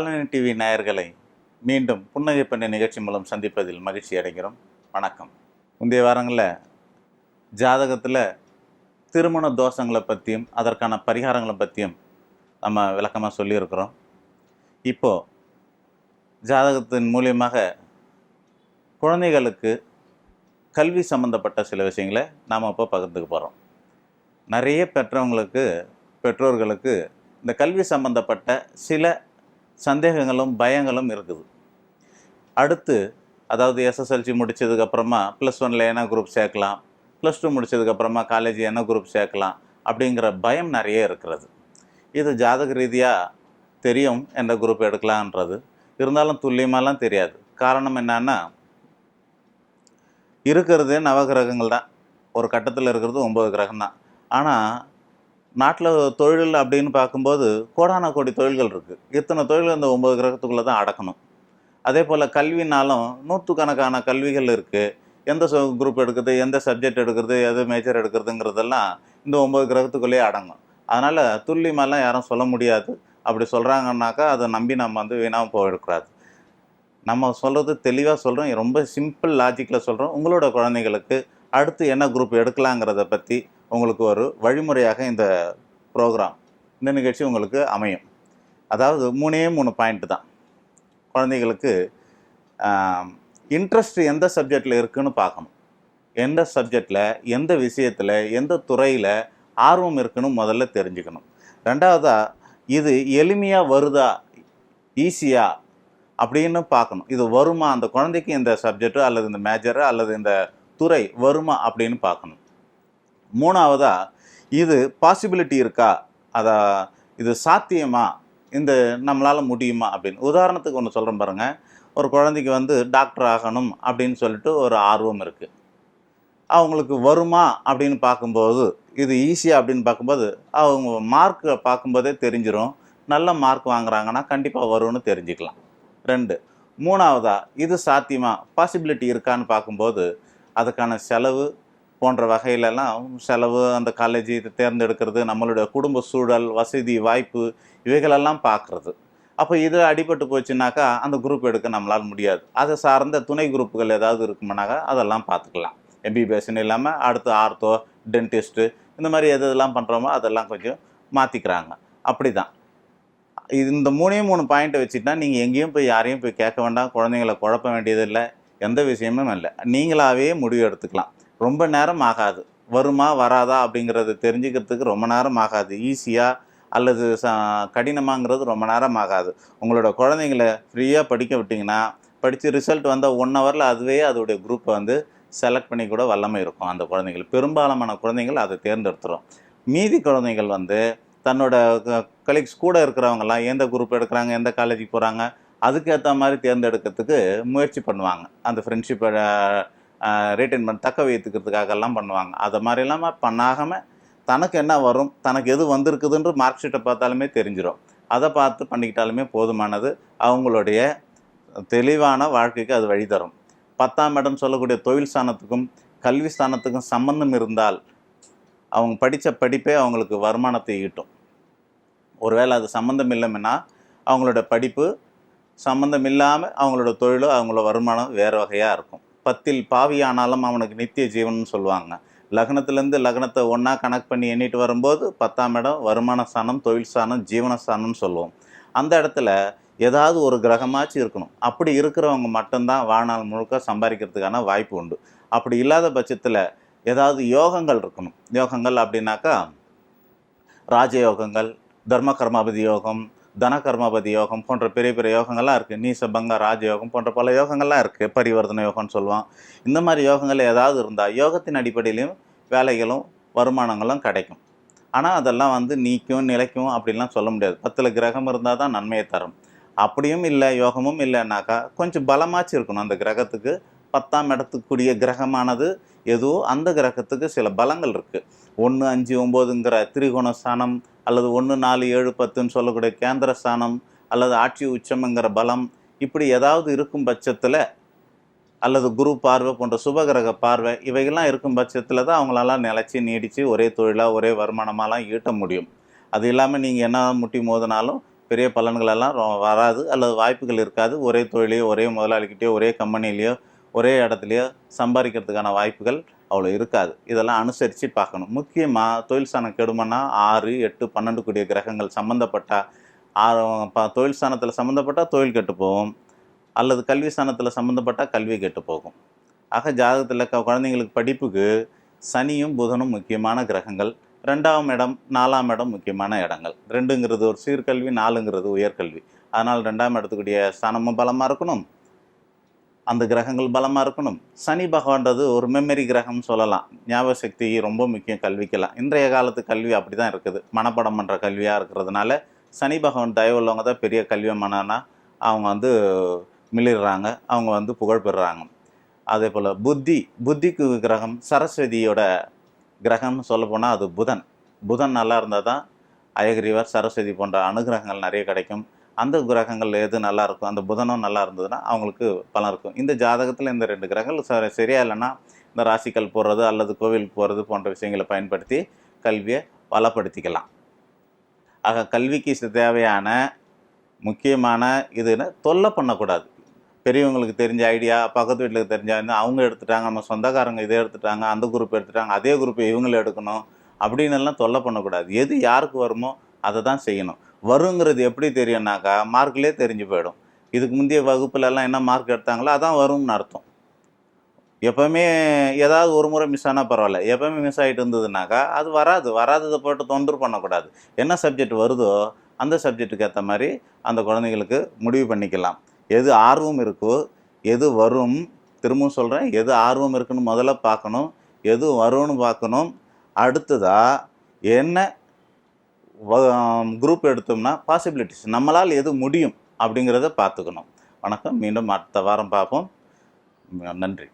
Colony TV நேயர்களை மீண்டும் புன்னகை பண்ணி நிகழ்ச்சி மூலம் சந்திப்பதில் மகிழ்ச்சி அடைகிறோம். வணக்கம். முந்தைய வாரங்களில் ஜாதகத்தில் திருமண தோஷங்களை பற்றியும் அதற்கான பரிகாரங்களை பற்றியும் நம்ம விளக்கமாக சொல்லியிருக்கிறோம். இப்போது ஜாதகத்தின் மூலியமாக குழந்தைகளுக்கு கல்வி சம்மந்தப்பட்ட சில விஷயங்களை நாம் இப்போ பகிர்ந்துக்க போகிறோம் நிறைய பெற்றவங்களுக்கு பெற்றோர்களுக்கு இந்த கல்வி சம்பந்தப்பட்ட சில சந்தேகங்களும் பயங்களும் இருக்குது. அடுத்து அதாவது எஸ்எஸ்எல்சி முடித்ததுக்கப்புறமா ப்ளஸ் ஒனில் என்ன குரூப் சேர்க்கலாம்? ப்ளஸ் டூ முடித்ததுக்கப்புறமா காலேஜ் என்ன குரூப் சேர்க்கலாம்? அப்படிங்கிற பயம் நிறைய இருக்கிறது. இது ஜாதக ரீதியாக தெரியும் எந்த குரூப் எடுக்கலான்றது இருந்தாலும் துல்லியமாலாம் தெரியாது. காரணம் என்னன்னா இருக்கிறது நவகிரகங்கள் தான் ஒரு கட்டத்தில் இருக்கிறது ஒம்பது கிரகம் தான் ஆனால் நாட்டில் தொழில் அப்படின்னு பார்க்கும்போது கோடான கோடி தொழில்கள் இருக்குது இத்தனை தொழில் இந்த ஒம்பது கிரகத்துக்குள்ளே தான் அடக்கணும். அதே போல் கல்வினாலும் நூற்றுக்கணக்கான கல்விகள் இருக்குது எந்த குரூப் எடுக்கிறது எந்த சப்ஜெக்ட் எடுக்கிறது எது மேஜர் எடுக்கிறதுங்கிறதெல்லாம் இந்த ஒம்பது கிரகத்துக்குள்ளேயே அடங்கும். அதனால் துல்லியமாலாம் யாரும் சொல்ல முடியாது. அப்படி சொல்கிறாங்கன்னாக்கா அதை நம்பி நம்ம வந்து வீணாக போயிடக்கூடாது. நம்ம சொல்கிறது தெளிவாக சொல்கிறோம் ரொம்ப சிம்பிள் லாஜிக்கில் சொல்கிறோம் உங்களோட குழந்தைங்களுக்கு அடுத்து என்ன குரூப் எடுக்கலாங்கிறத பற்றி உங்களுக்கு ஒரு வழிமுறையாக இந்த ப்ரோக்ராம் இந்த நிகழ்ச்சி உங்களுக்கு அமையும். அதாவது மூணே மூணு பாயிண்ட் தான். குழந்தைகளுக்கு இன்ட்ரெஸ்ட் எந்த சப்ஜெக்டில் இருக்குன்னு பார்க்கணும். எந்த சப்ஜெக்டில் எந்த விஷயத்தில் எந்த துறையில் ஆர்வம் இருக்குன்னு முதல்ல தெரிஞ்சுக்கணும். ரெண்டாவதாக இது எளிமையாக வருதா ஈஸியாக அப்படின்னு பார்க்கணும். இது வருமா அந்த குழந்தைக்கு இந்த சப்ஜெக்டு அல்லது இந்த மேஜரு அல்லது இந்த துறை வருமா அப்படின்னு பார்க்கணும். மூணாவதா இது பாசிபிலிட்டி இருக்கா? அதா இது சாத்தியமா? இந்த நம்மளால் முடியுமா? அப்படின்னு. உதாரணத்துக்கு ஒன்று சொல்கிறேன் பாருங்கள் ஒரு குழந்தைக்கு வந்து டாக்டர் ஆகணும் அப்படின்னு சொல்லிட்டு ஒரு ஆர்வம் இருக்குது அவங்களுக்கு வருமா அப்படின்னு பார்க்கும்போது இது ஈஸியாக அப்படின்னு பார்க்கும்போது அவங்க மார்க்கை பார்க்கும்போதே தெரிஞ்சிடும் நல்ல மார்க் வாங்குறாங்கன்னா கண்டிப்பாக வரும்னு தெரிஞ்சுக்கலாம். ரெண்டு. மூணாவதா இது சாத்தியமா? பாசிபிலிட்டி இருக்கான்னு பார்க்கும்போது அதுக்கான செலவு போன்ற வகையிலெல்லாம் செலவு அந்த காலேஜ் இது தேர்ந்தெடுக்கிறது நம்மளுடைய குடும்ப சூழல் வசதி வாய்ப்பு இவைகளெல்லாம் பார்க்குறது. அப்போ இது அடிபட்டு போச்சுனாக்கா அந்த குரூப் எடுக்க நம்மளால் முடியாது. அதை சார்ந்த துணை குரூப்புகள் ஏதாவது இருக்குமானாக்கா அதெல்லாம் பார்த்துக்கலாம். எம்பிபிஎஸ்ன்னு இல்லாமல் அடுத்து ஆர்த்தோ டென்டிஸ்ட்டு இந்த மாதிரி எது எதெல்லாம் பண்ணுறோமோ அதெல்லாம் கொஞ்சம் மாற்றிக்கிறாங்க அப்படி தான் இது இந்த மூணே மூணு பாயிண்ட்டை வச்சுட்டா நீங்கள் எங்கேயும் போய் யாரையும் போய் கேட்க வேண்டாம். குழந்தைங்கள குழப்ப வேண்டியதில்லை. எந்த விஷயமும் இல்லை. நீங்களாவே முடிவு எடுத்துக்கலாம். ரொம்ப நேரம் ஆகாது. வருமா வராதா அப்படிங்கிறது தெரிஞ்சுக்கிறதுக்கு ரொம்ப நேரம் ஆகாது. ஈஸியாக அல்லது ச கடினமாங்கிறது ரொம்ப நேரம் ஆகாது. உங்களோட குழந்தைங்கள ஃப்ரீயாக படிக்க விட்டிங்கன்னா படித்து ரிசல்ட் வந்தால் ஒன் ஹவரில் அதுவே அதோடைய குரூப்பை வந்து செலக்ட் பண்ணி கூட வல்லமை இருக்கும் அந்த குழந்தைகள். பெரும்பாலான குழந்தைகள் அதை தேர்ந்தெடுத்துரும். மீதி குழந்தைகள் வந்து தன்னோட கலீக்ஸ் கூட இருக்கிறவங்கலாம் எந்த குரூப் எடுக்கிறாங்க எந்த காலேஜுக்கு போகிறாங்க அதுக்கேற்ற மாதிரி தேர்ந்தெடுக்கிறதுக்கு முயற்சி பண்ணுவாங்க. அந்த ஃப்ரெண்ட்ஷிப்பை ரீட்டைன் பண்ணி தக்க வைத்துக்கிறதுக்காகலாம் பண்ணுவாங்க. அதை மாதிரி இல்லாமல் பண்ணாகாமல் தனக்கு என்ன வரும் தனக்கு எது வந்திருக்குதுன்ற மார்க் ஷீட்டை பார்த்தாலுமே தெரிஞ்சிடும் அதை பார்த்து பண்ணிக்கிட்டாலுமே போதுமானது அவங்களுடைய தெளிவான வாழ்க்கைக்கு அது வழி தரும். பத்தாம் இடம் சொல்லக்கூடிய தொழில் ஸ்தானத்துக்கும் கல்வி ஸ்தானத்துக்கும் சம்பந்தம் இருந்தால் அவங்க படித்த படிப்பே அவங்களுக்கு வருமானத்தை ஈட்டும். ஒருவேளை அது சம்மந்தம் இல்லைன்னா அவங்களோட படிப்பு சம்மந்தம் இல்லாமல் அவங்களோட தொழிலோ அவங்களோட வருமானம் வேறு வகையாக இருக்கும். பத்தில் பாவியானாலும் அவனுக்கு நித்திய ஜீவன் சொல்லுவாங்க. லக்னத்துலேருந்து லக்னத்தை ஒன்றா கனெக்ட் பண்ணி எண்ணிட்டு வரும்போது பத்தாம் இடம் வருமான ஸ்தானம் தொழில் ஸ்தானம் ஜீவனஸ்தானம்னு சொல்லுவோம். அந்த இடத்துல ஏதாவது ஒரு கிரகமாச்சும் இருக்கணும். அப்படி இருக்கிறவங்க மட்டும்தான் வாழ்நாள் முழுக்க சம்பாதிக்கிறதுக்கான வாய்ப்பு உண்டு. அப்படி இல்லாத பட்சத்தில் ஏதாவது யோகங்கள் இருக்கணும். யோகங்கள் அப்படின்னாக்கா ராஜயோகங்கள் தர்ம கர்மாபதி யோகம் தனகர்மபதி யோகம் போன்ற பெரிய பெரிய யோகங்கள்லாம் இருக்குது நீசபங்க ராஜயோகம் போன்ற பல யோகங்கள்லாம் இருக்குது பரிவர்த்தனை யோகம்னு சொல்லுவான். இந்த மாதிரி யோகங்கள் ஏதாவது இருந்தால் யோகத்தின் அடிப்படையிலையும் வேலைகளும் வருமானங்களும் கிடைக்கும். ஆனால் அதெல்லாம் வந்து நீக்கும் நிலைக்கும் அப்படிலாம் சொல்ல முடியாது. பத்தில் கிரகம் இருந்தால் தான் நன்மையை தரும். அப்படியும் இல்லை யோகமும் இல்லைன்னாக்கா கொஞ்சம் பலமாச்சு இருக்கணும் அந்த கிரகத்துக்கு. பத்தாம் இடத்துக்குரிய கிரகமானது ஏதோ அந்த கிரகத்துக்கு சில பலங்கள் இருக்குது ஒன்று அஞ்சு ஒம்போதுங்கிற திரிகோண ஸ்தானம் அல்லது ஒன்று நாலு ஏழு பத்துன்னு சொல்லக்கூடிய கேந்திர ஸ்தானம் அல்லது ஆட்சி உச்சம்ங்கிற பலம் இப்படி ஏதாவது இருக்கும் பட்சத்தில் அல்லது குரு பார்வை போன்ற சுபகிரக பார்வை இவைகள்லாம் இருக்கும் பட்சத்தில் தான் அவங்களால நிலச்சி நீடித்து ஒரே தொழிலாக ஒரே வருமானமாலாம் ஈட்ட முடியும். அது இல்லாமல் நீங்கள் என்ன முட்டி மோதினாலும் பெரிய பலன்களெல்லாம் ரொ- வராது அல்லது வாய்ப்புகள் இருக்காது. ஒரே தொழிலையோ ஒரே முதலாளிக்கிட்டேயோ ஒரே கம்பெனிலேயோ ஒரே இடத்துலையோ சம்பாதிக்கிறதுக்கான வாய்ப்புகள் அவ்வளோ இருக்காது. இதெல்லாம் அனுசரித்து பார்க்கணும். முக்கியமாக தொழில் சாணம் கெடுமன்னா ஆறு எட்டு பன்னெண்டு கூடிய கிரகங்கள் சம்மந்தப்பட்ட ஆறு ப தொழில் ஸ்தானத்தில் சம்மந்தப்பட்டால் தொழில் கெட்டு போகும். அல்லது கல்வி ஸ்தானத்தில் சம்மந்தப்பட்டால் கல்வி கெட்டு போகும். ஆக ஜாதகத்தில் க குழந்தைங்களுக்கு படிப்புக்கு சனியும் புதனும் முக்கியமான கிரகங்கள். ரெண்டாம் இடம் நாலாம் இடம் முக்கியமான இடங்கள். ரெண்டுங்கிறது ஒரு சீர்கல்வி நாலுங்கிறது உயர்கல்வி. அதனால் ரெண்டாம் இடத்துக்குரிய ஸ்தானமும் பலமாக இருக்கணும். அந்த கிரகங்கள் பலமாக இருக்கணும். சனி பகவான்றது ஒரு மெமரி கிரகம்னு சொல்லலாம். ஞாபக சக்தி ரொம்ப முக்கியம் கல்விக்கெல்லாம். இன்றைய காலத்து கல்வி அப்படி தான் இருக்குது. மனப்பாடம் பண்ணுற கல்வியாக இருக்கிறதுனால சனி பகவான் தயவுள்ளவங்க தான் பெரிய கல்விமானா அவங்க வந்து மிளிடுறாங்க அவங்க வந்து புகழ் பெறுறாங்க. அதே போல் புத்தி புத்திக்கு கிரகம் சரஸ்வதியோட கிரகம்னு சொல்லப்போனால் அது புதன். புதன் நல்லா இருந்தால் தான் அயகிரிவர் சரஸ்வதி போன்ற அனுகிரகங்கள் நிறைய கிடைக்கும். அந்த கிரகங்கள் எது நல்லா இருக்கும் அந்த புதனும் நல்லா இருந்ததுன்னா அவங்களுக்கு பலன் இருக்கும். இந்த ஜாதகத்தில் இந்த ரெண்டு கிரகங்கள் ச- சரியா இல்லைன்னா இந்த ராசிக்கல் போடுறது அல்லது கோவிலுக்கு போகிறது போன்ற விஷயங்களை பயன்படுத்தி கல்வியை வளப்படுத்திக்கலாம். ஆக கல்விக்கு தேவையான முக்கியமான இதுன்னு தொல்லை பண்ணக்கூடாது. பெரியவங்களுக்கு தெரிஞ்ச ஐடியா பக்கத்து வீட்டுக்கு தெரிஞ்ச அவங்க எடுத்துட்டாங்க நம்ம சொந்தக்காரங்க இதை எடுத்துட்டாங்க அந்த குரூப் எடுத்துட்டாங்க அதே குரூப் இவங்களை எடுக்கணும் அப்படின்னு எல்லாம் தொல்லை பண்ணக்கூடாது. எது யாருக்கு வருமோ அதை தான் செய்யணும். வருங்கிறது எப்படி தெரியும்னாக்கா மார்க்லேயே தெரிஞ்சு போயிடும். இதுக்கு முந்தைய வகுப்புலலாம் என்ன மார்க் எடுத்தாங்களோ அதான் வரும்னு அர்த்தம். எப்போவுமே ஏதாவது ஒரு முறை மிஸ் ஆனால் பரவாயில்ல. எப்போவுமே மிஸ் ஆகிட்டு இருந்ததுனாக்கா அது வராது. வராததை போட்டு தொந்தரவு பண்ணக்கூடாது. என்ன சப்ஜெக்ட் வருதோ அந்த சப்ஜெக்ட்டுக்கு ஏற்ற மாதிரி அந்த குழந்தைங்களுக்கு முடிவு பண்ணிக்கலாம். எது ஆர்வம் இருக்கோ எது வரும் திரும்பவும் சொல்கிறேன் எது ஆர்வம் இருக்குன்னு முதல்ல பார்க்கணும் எது வரும்னு பார்க்கணும். அடுத்ததாக என்ன குரூப் எடுத்தோம்னா பாசிபிலிட்டிஸ் நம்மளால் எது முடியும் அப்படிங்கிறத பார்த்துக்கணும். வணக்கம். மீண்டும் அடுத்த வாரம் பார்ப்போம். நன்றி.